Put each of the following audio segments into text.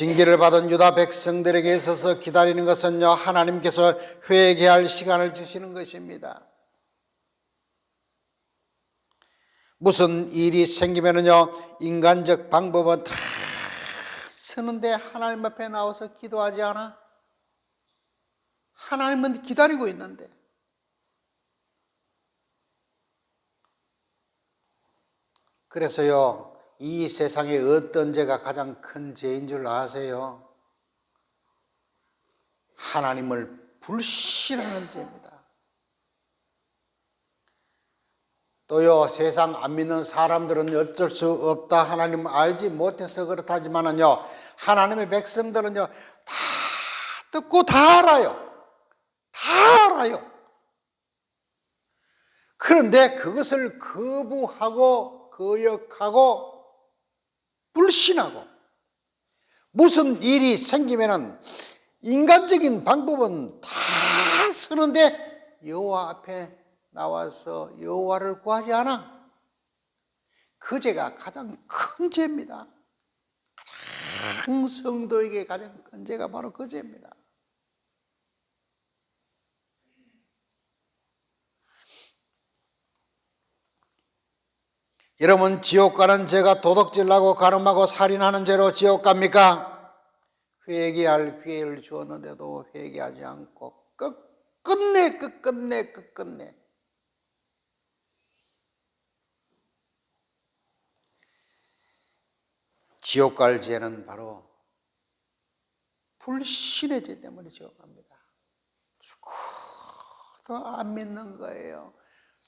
징계를 받은 유다 백성들에게 있어서 기다리는 것은요, 하나님께서 회개할 시간을 주시는 것입니다. 무슨 일이 생기면은요, 인간적 방법은 다 쓰는데 하나님 앞에 나와서 기도하지 않아? 하나님은 기다리고 있는데. 그래서요, 이 세상에 어떤 죄가 가장 큰 죄인 줄 아세요? 하나님을 불신하는 죄입니다. 또요, 세상 안 믿는 사람들은 어쩔 수 없다. 하나님 알지 못해서 그렇다지만은요, 하나님의 백성들은요, 다 듣고 다 알아요. 다 알아요. 그런데 그것을 거부하고 거역하고 불신하고 무슨 일이 생기면은 인간적인 방법은 다 쓰는데 여호와 앞에 나와서 여호와를 구하지 않아. 그 죄가 가장 큰 죄입니다. 가장 성도에게 가장 큰 죄가 바로 그 죄입니다. 여러분 지옥 가는 죄가 도둑질하고 가늠하고 살인하는 죄로 지옥 갑니까? 회개할 기회를 주었는데도 회개하지 않고 끝끝내 끝끝내 끝끝내 지옥 갈 죄는 바로 불신의 죄 때문에 지옥 갑니다. 죽어도 안 믿는 거예요.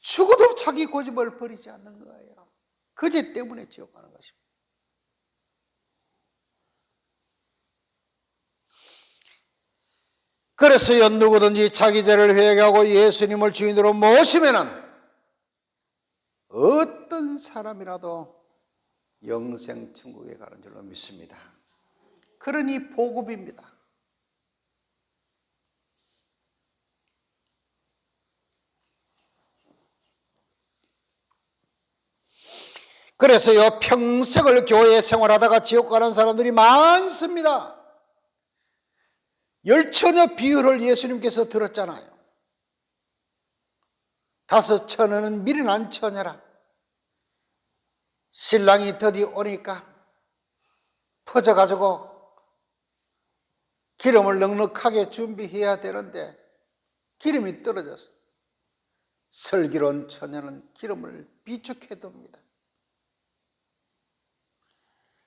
죽어도 자기 고집을 버리지 않는 거예요. 그 죄 때문에 지옥 가는 것입니다. 그래서요 누구든지 자기 죄를 회개하고 예수님을 주인으로 모시면은 어떤 사람이라도 영생 천국에 가는 줄로 믿습니다. 그러니 보급입니다. 그래서요 평생을 교회 생활하다가 지옥 가는 사람들이 많습니다. 열처녀 비유를 예수님께서 들었잖아요. 다섯 처녀는 미련한 처녀라. 신랑이 드디 오니까 퍼져가지고 기름을 넉넉하게 준비해야 되는데 기름이 떨어져서 슬기로운 처녀는 기름을 비축해 둡니다.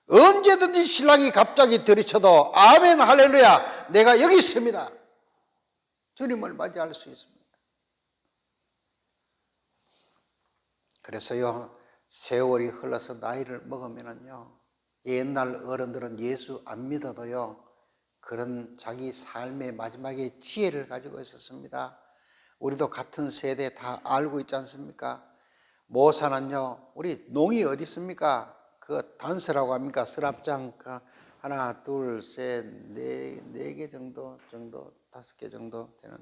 언제든지 신랑이 갑자기 들이쳐도 아멘 할렐루야 내가 여기 있습니다. 주님을 맞이할 수 있습니다. 그래서요 세월이 흘러서 나이를 먹으면은요 옛날 어른들은 예수 안 믿어도요 그런 자기 삶의 마지막에 지혜를 가지고 있었습니다. 우리도 같은 세대 다 알고 있지 않습니까? 모사는요 우리 농이 어디 있습니까? 그 단서라고 합니까? 서랍장 그 하나, 둘, 셋, 네, 네 개 정도, 정도, 다섯 개 정도 되는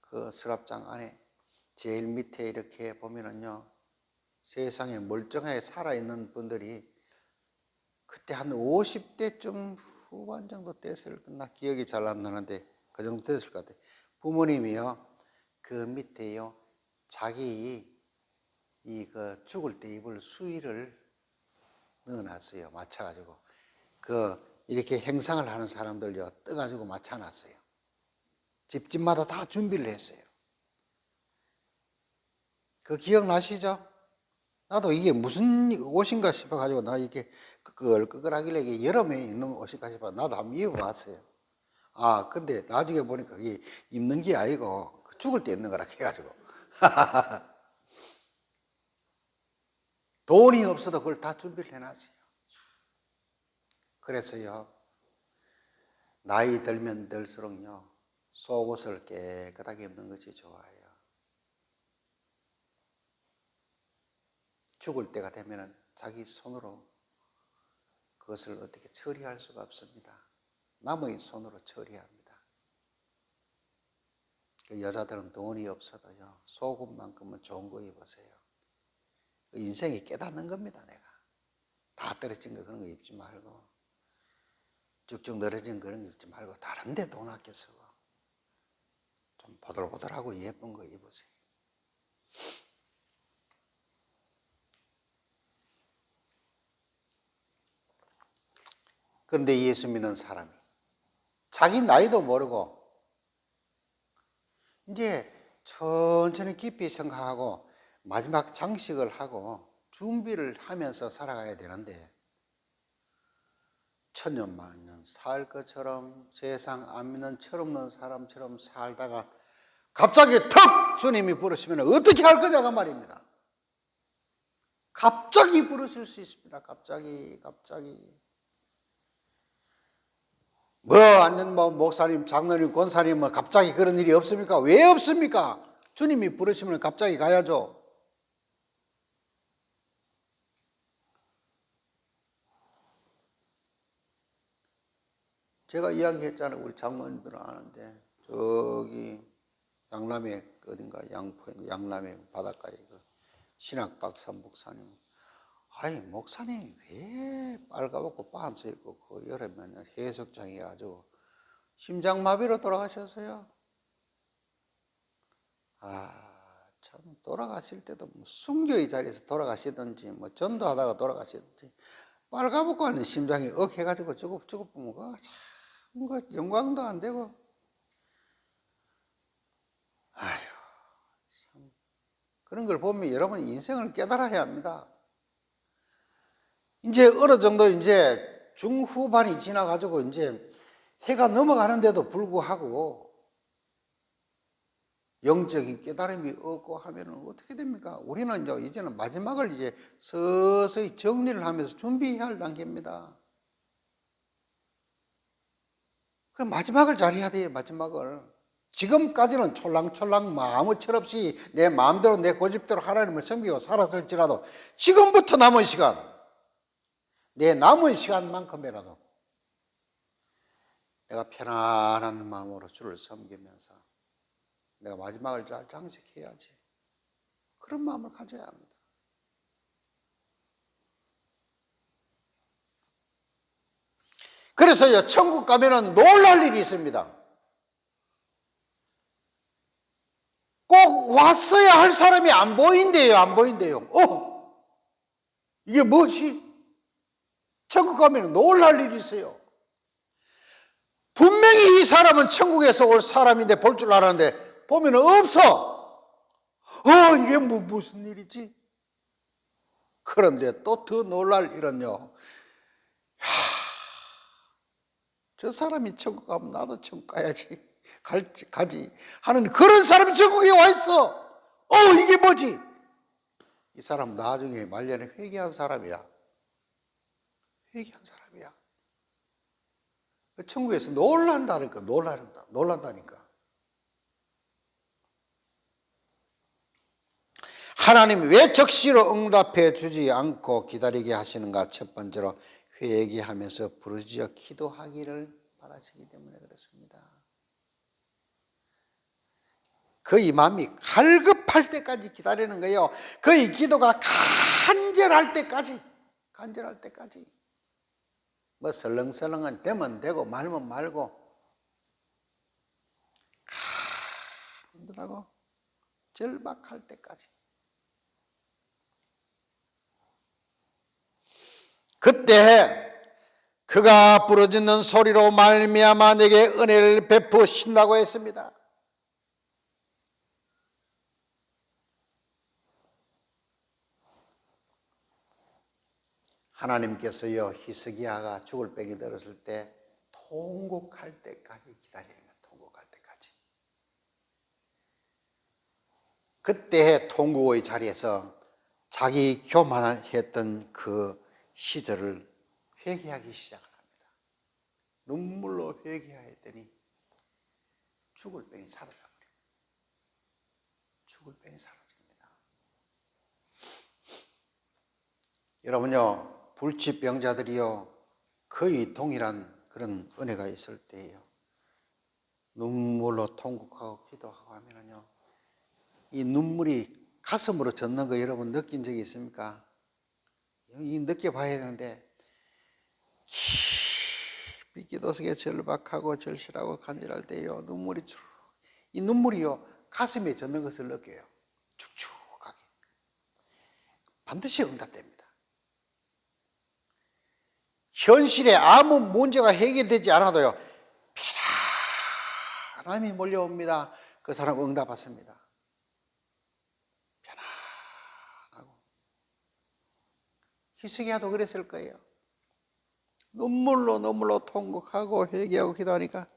그 서랍장 안에 제일 밑에 이렇게 보면은요, 세상에 멀쩡하게 살아있는 분들이 그때 한 50대쯤 후반 정도 됐을 나 기억이 잘 안 나는데 그 정도 됐을 것 같아요. 부모님이요, 그 밑에요, 자기 이 그 죽을 때 입을 수의를 넣어놨어요. 맞춰가지고. 그, 이렇게 행상을 하는 사람들요, 떠가지고 맞춰놨어요. 집집마다 다 준비를 했어요. 그 기억나시죠? 나도 이게 무슨 옷인가 싶어가지고, 나 이게 끄끌끄끌하길래 이게 여름에 입는 옷인가 싶어. 나도 한번 입어봤어요. 아, 근데 나중에 보니까 이게 입는 게 아니고, 죽을 때 입는 거라 해가지고. 돈이 없어도 그걸 다 준비를 해놨어요. 그래서요, 나이 들면 들수록요, 속옷을 깨끗하게 입는 것이 좋아요. 죽을 때가 되면 자기 손으로 그것을 어떻게 처리할 수가 없습니다. 남의 손으로 처리합니다. 그 여자들은 돈이 없어도요, 속옷만큼은 좋은 거 입으세요. 인생이 깨닫는 겁니다, 내가. 다 떨어진 거 그런 거 입지 말고. 쭉쭉 늘어진 그런 거 입지 말고 다른 데 돈 아껴서 좀 보들보들하고 예쁜 거 입으세요. 그런데 예수 믿는 사람이 자기 나이도 모르고 이제 천천히 깊이 생각하고 마지막 장식을 하고 준비를 하면서 살아가야 되는데 천년만 년 살 것처럼 세상 안 믿는 철없는 사람처럼 살다가 갑자기 턱 주님이 부르시면 어떻게 할 거냐가 말입니다. 갑자기 부르실 수 있습니다. 갑자기 갑자기 뭐 완전 뭐 목사님, 장로님, 권사님 뭐 갑자기 그런 일이 없습니까? 왜 없습니까? 주님이 부르시면 갑자기 가야죠. 제가 이야기했잖아요. 우리 장로님들은 아는데 저기 양남에 어딘가 양포 양남에 바닷가에 그 신학 박사 목사님. 아니 목사님이 왜 빨가벗고 빤스 입고 그 여름에는 해석장에 아주 심장마비로 돌아가셨어요. 아, 참 돌아가실 때도 뭐 순교의 자리에서 돌아가시든지 뭐 전도하다가 돌아가시든지 빨가벗고 하는 심장이 억해가지고 죽어 보면 그 참그 영광도 안 되고 아휴 참 그런 걸 보면 여러분 인생을 깨달아야 합니다. 이제 어느 정도 이제 중후반이 지나가지고 이제 해가 넘어가는데도 불구하고 영적인 깨달음이 없고 하면 어떻게 됩니까? 우리는 이제 이제는 마지막을 이제 서서히 정리를 하면서 준비해야 할 단계입니다. 그 마지막을 잘 해야 돼요, 마지막을. 지금까지는 촐랑촐랑 뭐 아무 철 없이 내 마음대로 내 고집대로 하나님을 섬기고 살았을지라도 지금부터 남은 시간, 내 남은 시간만큼이라도 내가 편안한 마음으로 주를 섬기면서 내가 마지막을 잘 장식해야지. 그런 마음을 가져야 합니다. 그래서요, 천국 가면은 놀랄 일이 있습니다. 꼭 왔어야 할 사람이 안 보인대요, 안 보인대요. 어? 이게 뭐지? 천국 가면 놀랄 일이 있어요. 분명히 이 사람은 천국에서 올 사람인데 볼 줄 알았는데 보면 없어. 어, 이게 뭐, 무슨 일이지? 그런데 또 더 놀랄 일은요. 하, 저 사람이 천국 가면 나도 천국 가야지. 갈지, 가지. 하는 그런 사람이 천국에 와 있어. 어, 이게 뭐지? 이 사람 나중에 말년에 회개한 사람이야. 회개한 사람이야. 그 천국에서 놀란다니까, 놀란다, 놀란다니까. 하나님이 왜 적시로 응답해 주지 않고 기다리게 하시는가? 첫 번째로 회개하면서 부르짖어 기도하기를 바라시기 때문에 그렇습니다. 그의 마음이 갈급할 때까지 기다리는 거예요. 그의 기도가 간절할 때까지, 간절할 때까지. 뭐 설렁설렁은 되면 되고 말면 말고 간절하고 절박할 때까지. 그때 그가 부르짖는 소리로 말미암아 내게 은혜를 베푸신다고 했습니다. 하나님께서요 히스기야가 죽을 병이 들었을 때 통곡할 때까지 기다리는 거예요. 통곡할 때까지. 그때 통곡의 자리에서 자기 교만했던 그 시절을 회개하기 시작을 합니다. 눈물로 회개하였더니 죽을 병이 사라져 버립니다. 죽을 병이 사라집니다. 여러분요. 불치병자들이요 거의 동일한 그런 은혜가 있을 때예요. 눈물로 통곡하고 기도하고 하면요 이 눈물이 가슴으로 젖는 거 여러분 느낀 적이 있습니까? 이 느껴봐야 되는데 비기도 속에 절박하고 절실하고 간절할 때요 눈물이 쭉 이 눈물이요 가슴에 젖는 것을 느껴요. 축축하게. 반드시 응답됩니다. 현실에 아무 문제가 해결되지 않아도요 편안함이 몰려옵니다. 그 사람 응답 받습니다 편안하고 희석이야도 그랬을 거예요 눈물로 눈물로 통곡하고 회개하고 기도하니까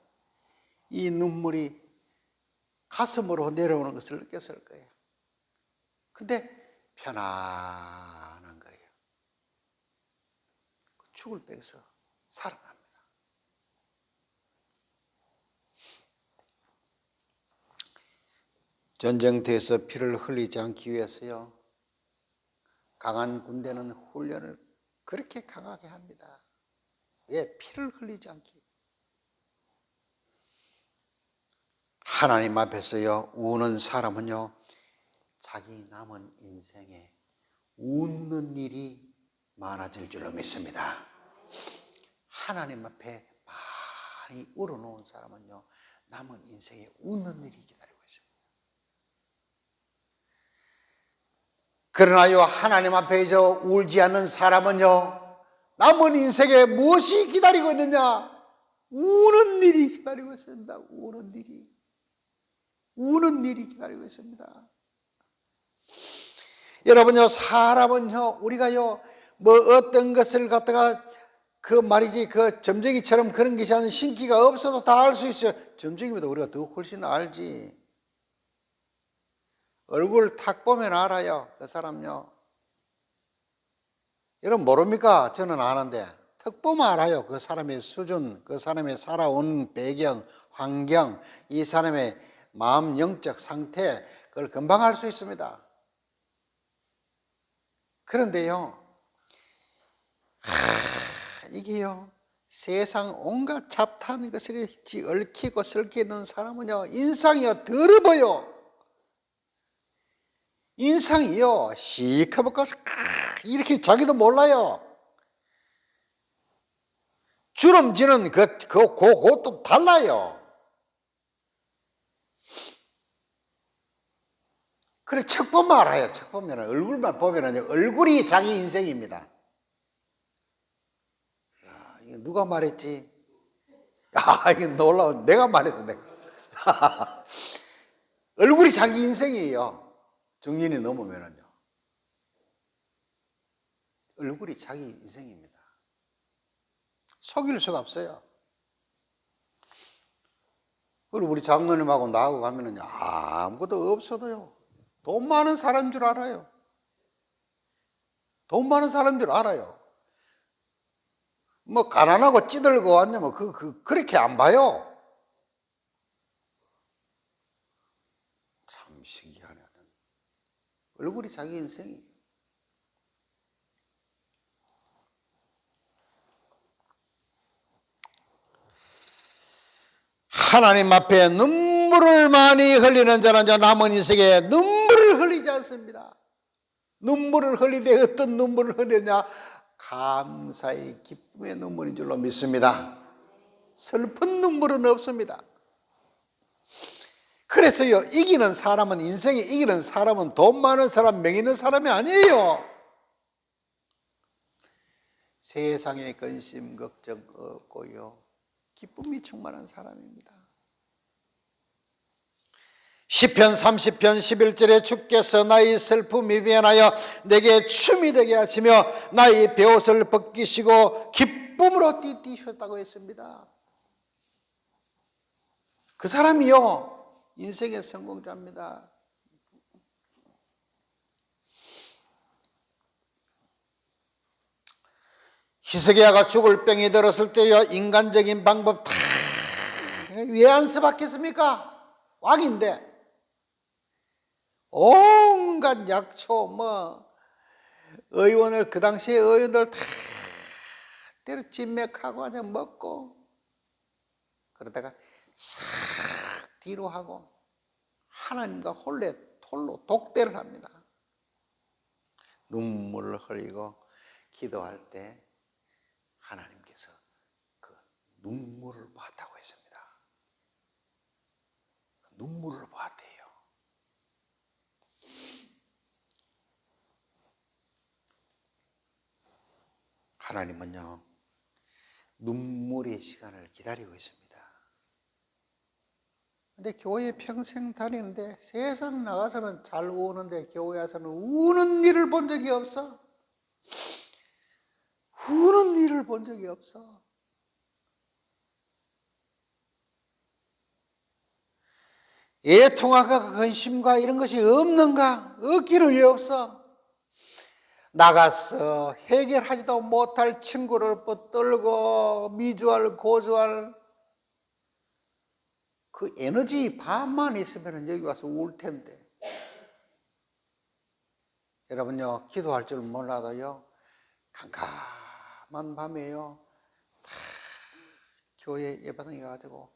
이 눈물이 가슴으로 내려오는 것을 느꼈을 거예요. 근데 편안한 거예요. 죽을 빼서 살아납니다. 전쟁터에서 피를 흘리지 않기 위해서요. 강한 군대는 훈련을 그렇게 강하게 합니다. 예, 피를 흘리지 않기. 하나님 앞에서요, 우는 사람은요, 자기 남은 인생에 웃는 일이 많아질 줄로 믿습니다. 하나님 앞에 많이 울어놓은 사람은요, 남은 인생에 웃는 일이 기다리고 있습니다. 그러나 요, 하나님 앞에 저 울지 않는 사람은요, 남은 인생에 무엇이 기다리고 있느냐? 우는 일이 기다리고 있습니다. 우는 일이. 우는 일이 기다리고 있습니다. 여러분요, 사람은요, 우리가요, 뭐 어떤 것을 갖다가 그 말이지, 그 점쟁이처럼 그런 것이 아닌 신기가 없어도 다 알 수 있어요. 점쟁이보다 우리가 더 훨씬 알지. 얼굴 탁 보면 알아요. 그 사람요. 여러분 모릅니까? 저는 아는데 턱 보면 알아요. 그 사람의 수준, 그 사람의 살아온 배경, 환경, 이 사람의 마음 영적 상태 그걸 금방 알 수 있습니다. 그런데요, 하, 이게요 세상 온갖 잡다한 것을 얽히고 설키는 사람은요 인상이요 더러워요. 인상이요 시커멓고 이렇게 자기도 몰라요. 주름지는 그, 그, 그, 그것도 달라요. 그래, 척 보면 알아요. 척 보면, 얼굴만 보면 얼굴이 자기 인생입니다. 야, 이거 누가 말했지? 아, 이게 놀라워. 내가 말했어, 내가. 얼굴이 자기 인생이에요. 정년이 넘으면은요. 얼굴이 자기 인생입니다. 속일 수가 없어요. 그리고 우리 장로님하고 나하고 가면은 아무것도 없어도요. 돈 많은 사람인 줄 알아요. 돈 많은 사람인 줄 알아요. 뭐 가난하고 찌들고 왔냐면 그, 그 그렇게 안 봐요. 참 신기하네. 얼굴이 자기 인생이. 하나님 앞에 눈물을 많이 흘리는 자는 저 남은 인생에 눈물을 흘리지 않습니다. 눈물을 흘리되 어떤 눈물을 흘리냐? 감사의 기쁨의 눈물인 줄로 믿습니다. 슬픈 눈물은 없습니다. 그래서요, 이기는 사람은, 인생에 이기는 사람은 돈 많은 사람, 명 있는 사람이 아니에요. 세상에 근심, 걱정 없고요. 기쁨이 충만한 사람입니다. 시편 30편 11절에 주께서 나의 슬픔이 변하여 내게 춤이 되게 하시며 나의 배옷을 벗기시고 기쁨으로 띠띠셨다고 했습니다. 그 사람이요 인생의 성공자입니다. 희석이야가 죽을 병이 들었을 때요 인간적인 방법 다 왜안 써봤겠습니까? 왕인데 온갖 약초 뭐 의원을 그 당시에 의원들 다 때려 진맥하고 그냥 먹고 그러다가 싹 뒤로 하고 하나님과 홀레 홀로 독대를 합니다. 눈물을 흘리고 기도할 때 하나님께서 그 눈물을 보았다고 했습니다. 그 눈물을 보았대요. 하나님은요, 눈물의 시간을 기다리고 있습니다. 근데 교회 평생 다니는데 세상 나가서는 잘 우는데 교회 와서는 우는 일을 본 적이 없어. 우는 일을 본 적이 없어. 애통함과 근심과 이런 것이 없는가? 없기는 왜 없어? 나가서 해결하지도 못할 친구를 붙들고 미주알 고주알 그 에너지 반만 있으면 여기 와서 울 텐데. 여러분요 기도할 줄 몰라도요 캄캄한 밤에요 다 교회 예배당에 가지고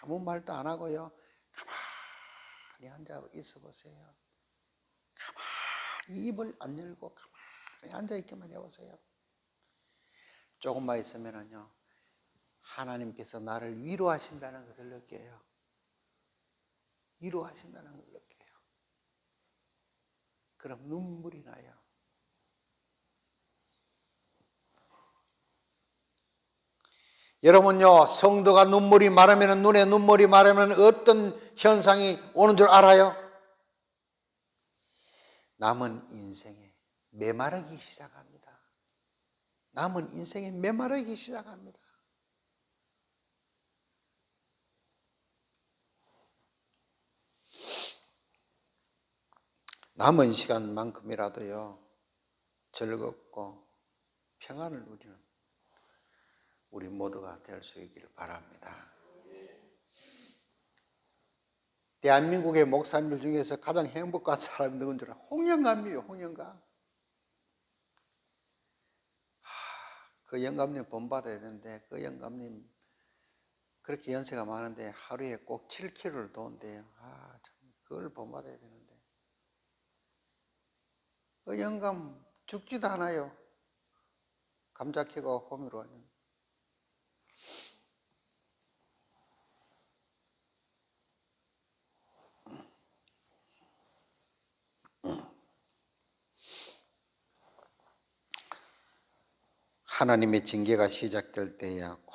아무 말도 안 하고요 가만히 앉아 있어 보세요. 가만히 입을 안 열고 가만히 앉아 있기만 해보세요. 조금만 있으면은요 하나님께서 나를 위로하신다는 것을 느껴요. 위로하신다는 걸 느껴요. 그럼 눈물이 나요. 여러분요, 성도가 눈물이 마르면, 눈에 눈물이 마르면 어떤 현상이 오는 줄 알아요? 남은 인생에 메마르기 시작합니다. 남은 인생에 메마르기 시작합니다. 남은 시간만큼이라도요, 즐겁고 평안을 누리는 우리 모두가 될 수 있기를 바랍니다. 대한민국의 목사님들 중에서 가장 행복한 사람이 누군 줄 알아? 홍영감이에요, 홍영감. 그 영감님 본받아야 되는데, 그 영감님 그렇게 연세가 많은데 하루에 꼭 7km를 도는데요. 아, 참, 그걸 본받아야 되는데. 그 영감 죽지도 않아요. 감자 캐고 호미로 하는. 하나님의 징계가 시작될 때야 꼭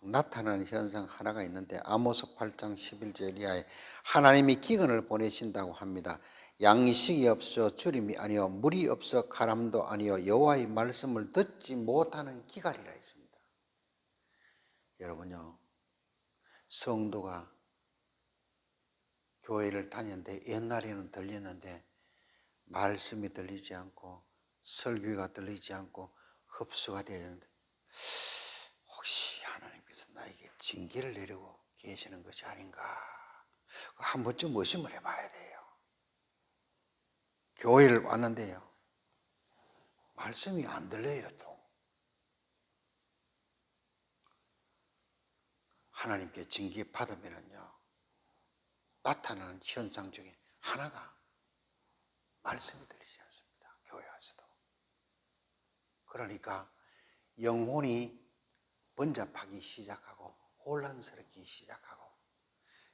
나타나는 현상 하나가 있는데 아모스 8장 11절 이하에 하나님이 기근을 보내신다고 합니다. 양식이 없어 주림이 아니요 물이 없어 가람도 아니요 여호와의 말씀을 듣지 못하는 기갈이라 했습니다. 여러분요 성도가 교회를 다녔는데 옛날에는 들렸는데 말씀이 들리지 않고 설교가 들리지 않고 흡수가 되는데 혹시 하나님께서 나에게 징계를 내리고 계시는 것이 아닌가 한 번쯤 의심을 해봐야 돼요. 교회를 왔는데요. 말씀이 안 들려요, 또. 하나님께 징계 받으면요. 나타나는 현상 중에 하나가 말씀이 들리지 않습니다. 교회 와서도. 그러니까 영혼이 번잡하기 시작하고 혼란스럽기 시작하고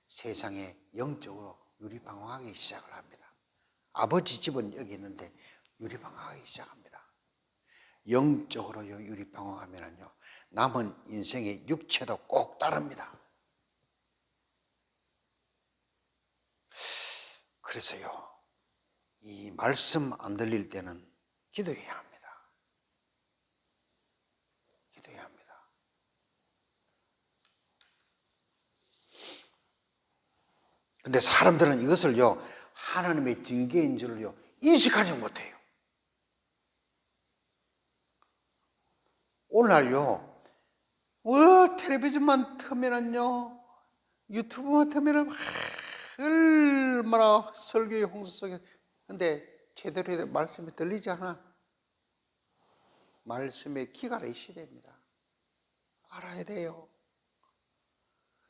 세상에 영적으로 유리방황하기 시작을 합니다. 아버지 집은 여기 있는데 유리방황하기 시작합니다. 영적으로 유리방황하면요 남은 인생의 육체도 꼭 따릅니다. 그래서요 이 말씀 안 들릴 때는 기도해야 합니다. 기도해야 합니다. 근데 사람들은 이것을요 하나님의 징계인 줄요 인식하지 못해요. 오늘날요, 어, 텔레비전만 틀면은요, 유튜브만 틀면은 얼마나 설교의 홍수 속에, 근데 제대로 된 말씀이 들리지 않아. 말씀의 기가의 시대입니다. 알아야 돼요.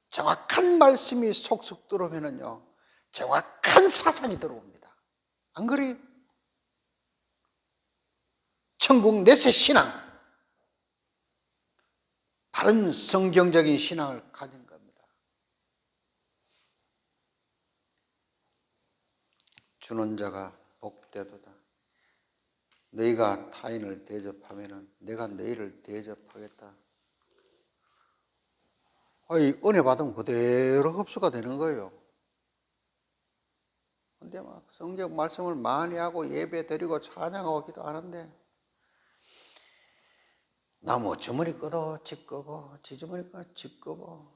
정확한 말씀이 속속 들어오면은요, 정확한 사상이 들어옵니다. 안 그래요? 천국 내세 신앙, 바른 성경적인 신앙을 가진 겁니다. 주는 자가 복되도다. 너희가 타인을 대접하면은 내가 너희를 대접하겠다. 아이 은혜 받으면 그대로 흡수가 되는 거예요. 근데 막 성경 말씀을 많이 하고 예배 드리고 찬양하고 기도하는데 나뭐 주머니 꺼도 지 끄고 지 주머니 꺼도 지 끄고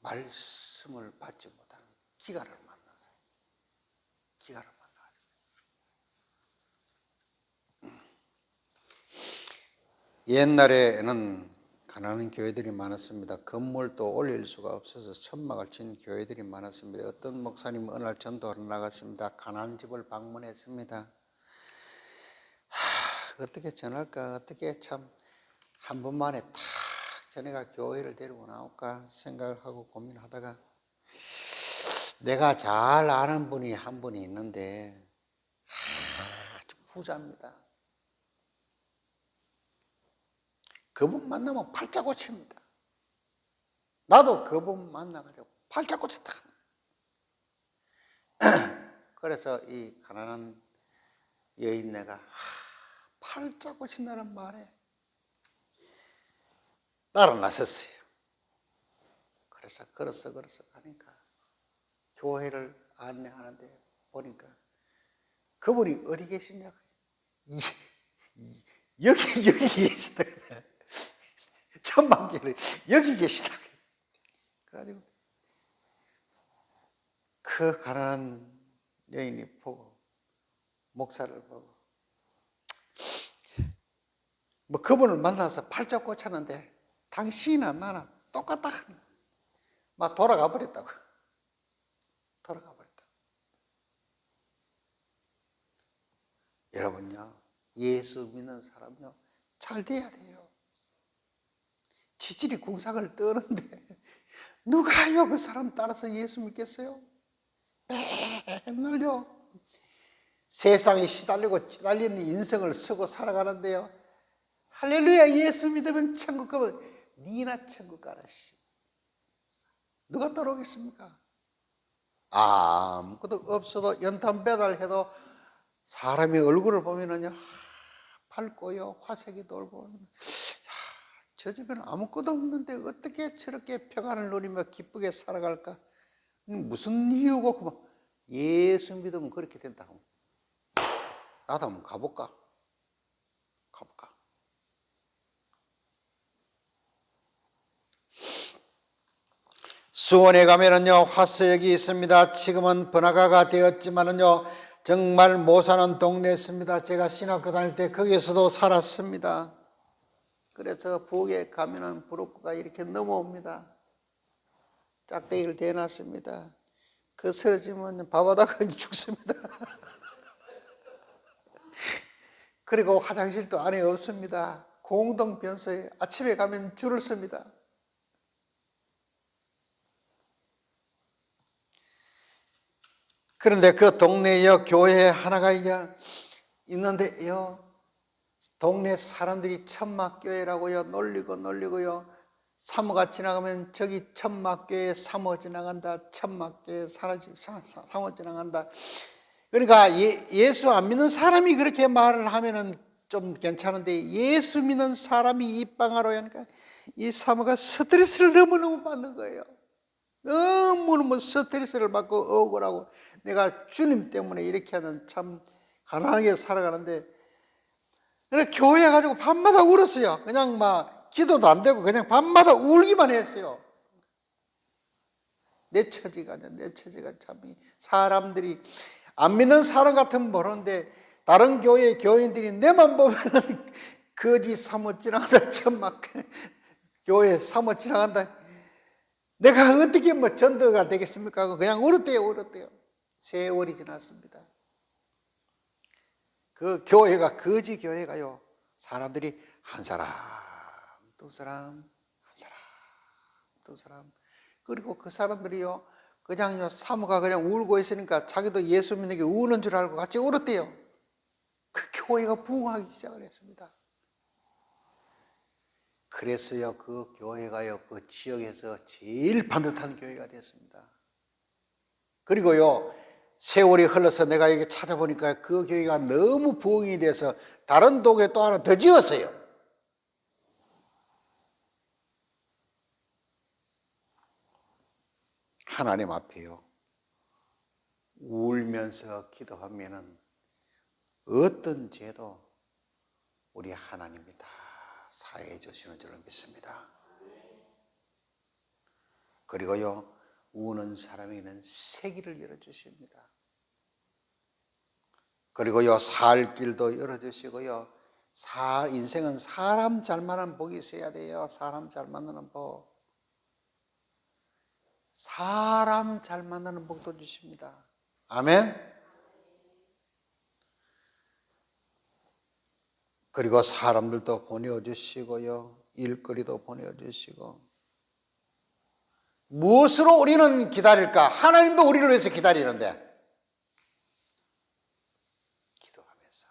말씀을 받지 못하는 기가를 만나서 기가를 만나. 옛날에는 가난한 교회들이 많았습니다. 건물도 올릴 수가 없어서 천막을 친 교회들이 많았습니다. 어떤 목사님 어느 날 전도하러 나갔습니다. 가난한 집을 방문했습니다. 하, 어떻게 전할까? 어떻게 참 한 번만에 탁 전해가 교회를 데리고 나올까 생각을 하고 고민하다가 내가 잘 아는 분이 한 분이 있는데 아주 부자입니다. 그분 만나면 팔자 고칩니다. 나도 그분 만나가지고 팔자 고쳤다. 그래서 이 가난한 여인네가 팔자 고친다는 말에 따라 나섰어요. 그래서 걸어서 걸어서 가니까 교회를 안내하는데 보니까 그분이 어디 계시냐고 여기 여기 계시다 천만개를 여기 계시다 그래가지고 그 가난한 여인이 보고 목사를 보고 뭐 그분을 만나서 팔자 꽂혔는데 당신이나 나나 똑같다 막 돌아가 버렸다고 돌아가 버렸다. 여러분요, 예수 믿는 사람요, 잘 돼야 돼요. 지질이 궁상을 떠는데, 누가요 그 사람 따라서 예수 믿겠어요? 맨날요, 세상에 시달리고 찌달리는 인생을 쓰고 살아가는데요, 할렐루야, 예수 믿으면 천국 가면, 니나 천국 가라, 씨. 누가 따라오겠습니까? 아무것도 없어도 연탄 배달해도 사람의 얼굴을 보면은요 밝고요 화색이 돌고 야, 저 집에는 아무것도 없는데 어떻게 저렇게 평안을 누리며 기쁘게 살아갈까 음, 무슨 이유고 그만 예수 믿으면 그렇게 된다고 나도 한번 가볼까 가볼까 수원에 가면은요 화서역이 있습니다. 지금은 번화가가 되었지만은요 정말 못 사는 동네였습니다. 제가 신학교 다닐 때 거기에서도 살았습니다. 그래서 부엌에 가면은 부엌가 이렇게 넘어옵니다. 짝대기를 대놨습니다. 그 쓰러지면 밥하다가 죽습니다. 그리고 화장실도 안에 없습니다. 공동 변소에 아침에 가면 줄을 섭니다. 그런데 그 동네에 교회 하나가 있는데요. 동네 사람들이 천막교회라고요. 놀리고 놀리고요. 사모가 지나가면 저기 천막교회 사모 지나간다. 천막교회 사라지 사모 지나간다. 그러니까 예, 예수 안 믿는 사람이 그렇게 말을 하면은 좀 괜찮은데 예수 믿는 사람이 입방하러 하니까 이 사모가 스트레스를 너무너무 받는 거예요. 너무너무 스트레스를 받고 억울하고 내가 주님 때문에 이렇게 하는 참 가난하게 살아가는데 그래 교회 가지고 밤마다 울었어요. 그냥 막 기도도 안 되고 그냥 밤마다 울기만 했어요. 내 처지가 내 처지가 참이 사람들이 안 믿는 사람 같으면 모르는데 다른 교회 교인들이 내만 보면 거지 사모 지나간다 천막 교회 사모 지나간다 내가 어떻게 뭐 전도가 되겠습니까? 그냥 울었대요 울었대요 세월이 지났습니다 그 교회가 거지 교회가요. 사람들이 한 사람 두 사람 한 사람 두 사람. 그리고 그 사람들이요 그냥요 사모가 그냥 울고 있으니까 자기도 예수 믿는 게 우는 줄 알고 같이 울었대요. 그 교회가 부흥하기 시작을 했습니다. 그래서요 그 교회가요 그 지역에서 제일 반듯한 교회가 됐습니다. 그리고요, 세월이 흘러서 내가 이렇게 찾아보니까 그 교회가 너무 부흥이 돼서 다른 동에 또 하나 더 지었어요. 하나님 앞에요. 울면서 기도하면은 어떤 죄도 우리 하나님이 다 사해 주시는 줄로 믿습니다. 그리고요, 우는 사람에게는 세기를 열어주십니다. 그리고요, 살 길도 열어주시고요, 사, 인생은 사람 잘 만나는 복이 있어야 돼요. 사람 잘 만나는 복. 사람 잘 만나는 복도 주십니다. 아멘. 그리고 사람들도 보내주시고요, 일거리도 보내주시고, 무엇으로 우리는 기다릴까? 하나님도 우리를 위해서 기다리는데, 기도하면서.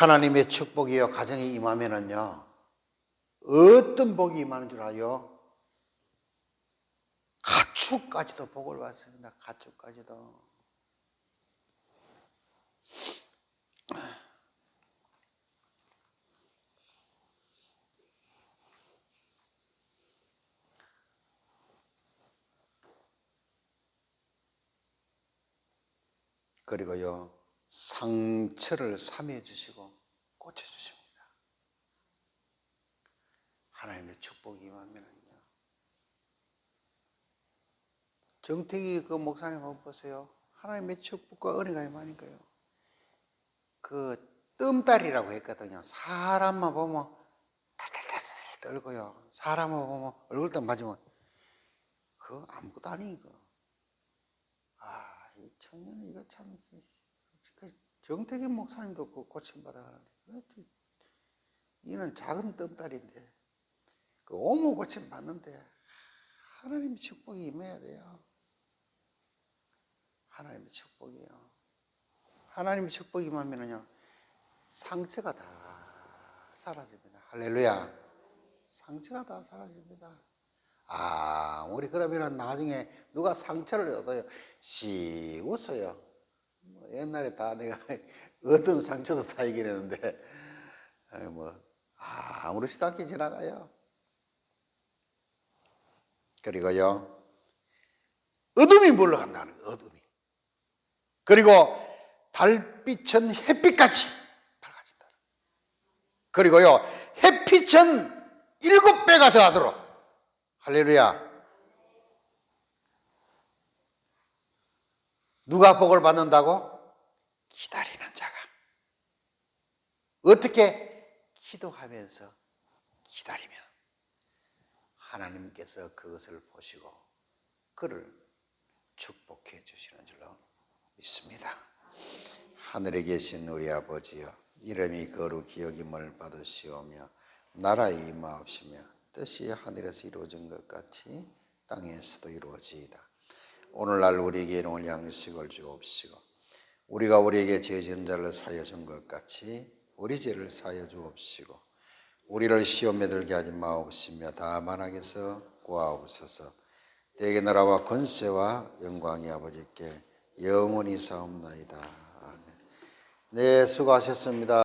하나님의 축복이요, 가정에 임하면은요, 어떤 복이 임하는 줄 아요? 가축까지도 복을 받습니다. 가축까지도. 그리고요, 상처를 삼해 주시고 고쳐 주십니다. 하나님의 축복이 임하면은요. 정택이 그 목사님 한번 보세요. 하나님의 축복과 은혜가 임하니까요. 그 뜸다리라고 했거든요. 사람만 보면 탈탈탈 떨고요. 사람만 보면 얼굴도 맞으면 그 아무것도 아니고. 아, 이 청년이 이거 참그 정택의 목사님도 그 고침 받아가는데 이는 작은 뜸다리인데 그 오모 고침 받는데 하나님의 축복이 임해야 돼요. 하나님의 축복이요. 하나님의 축복이 임하면요 상처가 다 사라집니다. 할렐루야. 상처가 다 사라집니다. 아, 우리 그러면 나중에 누가 상처를 얻어요. 씩 웃어요. 뭐 옛날에 다 내가 어떤 상처도 다 이겨내는데, 뭐, 아무렇지도 않게 지나가요. 그리고요, 어둠이 물러간다는 거예요, 어둠이. 그리고 달빛은 햇빛같이 밝아진다. 그리고요, 햇빛은 일곱 배가 더하도록. 할렐루야. 누가 복을 받는다고? 기다리는 자가. 어떻게? 기도하면서 기다리면 하나님께서 그것을 보시고 그를 축복해 주시는 줄로 믿습니다. 하늘에 계신 우리 아버지여 이름이 거룩히 여김을 받으시오며 나라의 임하옵시며 뜻이 하늘에서 이루어진 것 같이 땅에서도 이루어지이다. 오늘날 우리에게 일용할 양식을 주옵시고 우리가 우리에게 죄진 자를 사여 준 것 같이 우리 죄를 사여 주옵시고 우리를 시험에 들게 하지 마옵시며 다만 악에서 구하옵소서 대개 나라와 권세와 영광이 아버지께 영원히 사옵나이다. 아멘. 네, 수고하셨습니다.